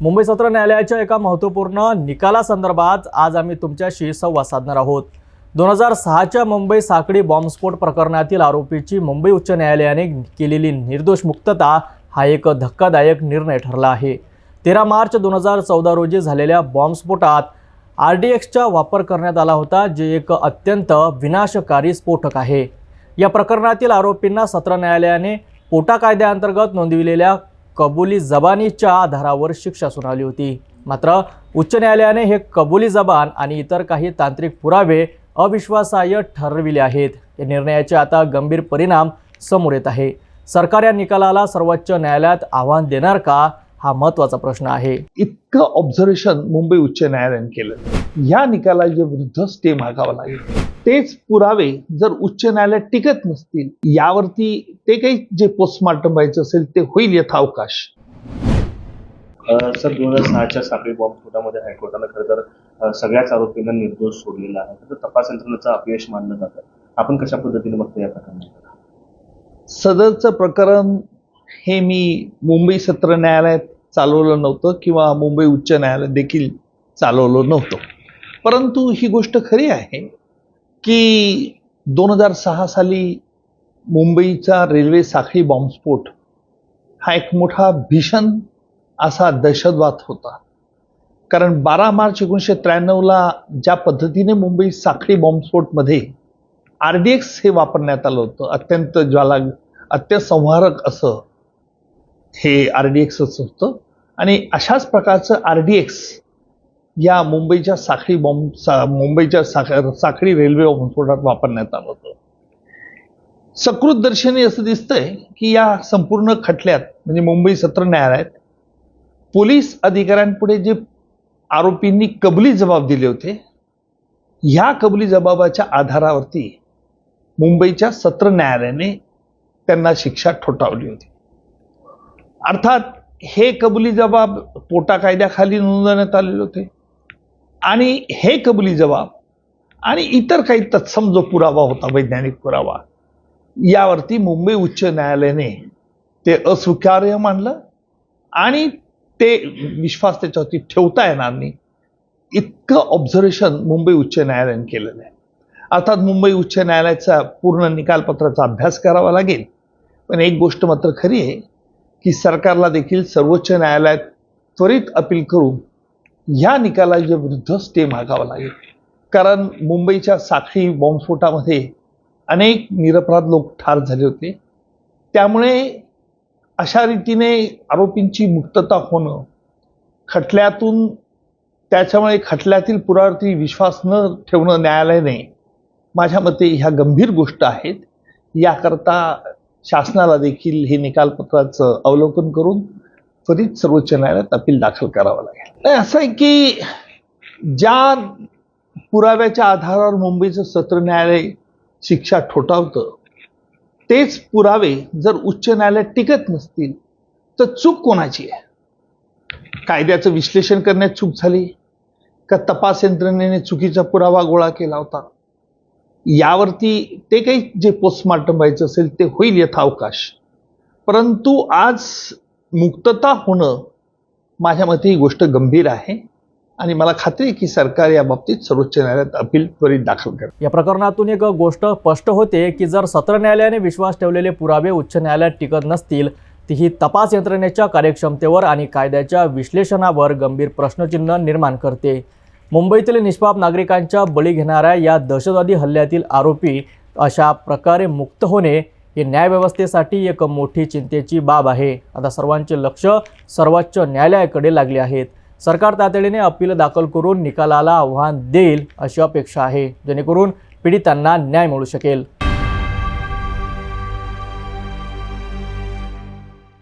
मुंबई सत्र न्यायालयाच्या एका महत्त्वपूर्ण निकालासंदर्भात आज आम्ही तुमच्याशी संवाद साधणार आहोत. दोन हजार सहाच्या मुंबई साखळी बॉम्बस्फोट प्रकरणातील आरोपीची मुंबई उच्च न्यायालयाने केलेली निर्दोष मुक्तता हा एक धक्कादायक निर्णय ठरला आहे. तेरा मार्च दोन हजार चौदा रोजी झालेल्या बॉम्बस्फोटात आर डी एक्सचा वापर करण्यात आला होता जे एक अत्यंत विनाशकारी स्फोटक आहे. या प्रकरणातील आरोपींना सत्र न्यायालयाने पोटा कायद्याअंतर्गत नोंदविलेल्या कबुली जबानीच्या आधारावर शिक्षा सुनावली होती. मात्र उच्च न्यायालयाने हे कबुली जबान आणि इतर काही तांत्रिक पुरावे अविश्वासाय ठरविले आहेत. या निर्णयाचे आता गंभीर परिणाम समोर येत आहे. सरकार या निकालाला सर्वोच्च न्यायालयात आव्हान देणार का हा महत्त्वाचा प्रश्न आहे. इतकं ऑब्झर्वेशन मुंबई उच्च न्यायालयाने केलं. या निकालाच्या विरुद्ध स्टे मागावा लागेल. तेच पुरावे जर उच्च न्यायालयात टिकत नसतील यावरती ते काही जे पोस्टमॉर्टम व्हायचं असेल ते होईल यथावकाश सर दोन हजार सहाच्या साखळी बॉम्बस्फोटामध्ये हायकोर्टानं खरं तर सगळ्याच आरोपींना निर्दोष सोडलेला आहे. तर तपास यंत्रणेचं अपयश मानलं जातं. आपण कशा पद्धतीने बघतो या प्रकरणात सदरचं प्रकरण हे मी मुंबई सत्र न्यायालयात चालवलं नव्हतं किंवा मुंबई उच्च न्यायालयात देखील चालवलं नव्हतं. परंतु ही गोष्ट खरी आहे. की दोन हजार सहा साली मुंबईचा रेल्वे साखळी बॉम्बस्फोट हा एक मोठा भीषण असा दहशतवाद होता. कारण बारा मार्च एकोणीसशे त्र्याण्णवला ज्या पद्धतीने मुंबई साखळी बॉम्बस्फोटमध्ये आर डी एक्स हे वापरण्यात आलं होतं अत्यंत ज्वाला अत्यंत संहारक असं हे आर डी एक्सच होतं. आणि अशाच प्रकारचं आर डी एक्स या मुंबईच्या साखळी बॉम्ब सा मुंबईच्या साख साखळी रेल्वे बॉम्बस्फोटात वापरण्यात आलं होतं. सकृत दर्शनी असं दिसतंय की या संपूर्ण खटल्यात म्हणजे मुंबई सत्र न्यायालयात पोलीस अधिकाऱ्यांपुढे जे आरोपींनी कबुली जबाब दिले होते ह्या कबुली जबाबाच्या आधारावरती मुंबईच्या सत्र न्यायालयाने त्यांना शिक्षा ठोठावली होती. अर्थात हे कबुली जबाब पोटा कायद्याखाली नोंदवण्यात आलेले होते. आणि हे कबुली जबाब आणि इतर काही तत्सम जो पुरावा होता वैज्ञानिक पुरावा यावरती मुंबई उच्च न्यायालयाने ते अस्वीकार्य मानलं आणि ते विश्वास त्याच्यावरती ठेवता येणार नाही. इतकं ऑब्झर्वेशन मुंबई उच्च न्यायालयाने केलेलं आहे. अर्थात मुंबई उच्च न्यायालयाचा पूर्ण निकालपत्राचा अभ्यास करावा लागेल. पण एक गोष्ट मात्र खरी आहे की सरकारला देखील सर्वोच्च न्यायालयात त्वरित अपील करून ह्या निकालाच्या विरुद्ध स्टे मागावा लागेल. कारण मुंबईच्या साखळी बॉम्बस्फोटामध्ये अनेक निरपराध लोक ठार झाले होते. त्यामुळे अशा रीतीने आरोपींची मुक्तता होणं खटल्यातून त्याच्यामुळे खटल्यातील पुरावरती विश्वास न ठेवणं न्यायालयाने माझ्या मते ह्या गंभीर गोष्ट आहेत. याकरता शासनाला देखील हे निकालपत्राचं अवलोकन करून त्वरित सर्वोच्च न्यायालयात अपील दाखल करावं लागेल. नाही, असं आहे की ज्या पुराव्याच्या आधारावर मुंबईचं सत्र न्यायालय शिक्षा ठोठावतं तेच पुरावे जर उच्च न्यायालयात टिकत नसतील तर चूक कोणाची आहे? कायद्याचं विश्लेषण करण्यात चूक झाली? का तपास यंत्रणेने चुकीचा पुरावा गोळा केला होता? यावरती ते काही जे पोस्टमार्टम व्हायचं असेल ते होईल यथावकाश. परंतु आज मुक्तता होणं माझ्या मते ही गोष्ट गंभीर आहे आणि मला खात्री आहे की सरकार या बाबतीत सर्वोच्च न्यायालयात अपील त्वरित दाखल करेल. या प्रकरणातून एक गोष्ट स्पष्ट होते की जर सत्र न्यायालयाने विश्वास ठेवलेले पुरावे उच्च न्यायालयात टिकत नसतील ती ही तपास यंत्रणेच्या कार्यक्षमतेवर आणि कायद्याच्या विश्लेषणावर गंभीर प्रश्नचिन्ह निर्माण करते. मुंबईतील निष्पाप नागरिकांच्या बळी घेणाऱ्या या दहशतवादी हल्ल्यातील आरोपी अशा प्रकारे मुक्त होणे ही न्यायव्यवस्थेसाठी एक मोठी चिंतेची बाब आहे. आता सर्वांचे लक्ष सर्वोच्च न्यायालयाकडे लागले आहेत. सरकार तातडीने अपील दाखल करून निकालाला आव्हान देईल अशी अपेक्षा आहे. जेणेकरून पीडितांना न्याय मिळू शकेल.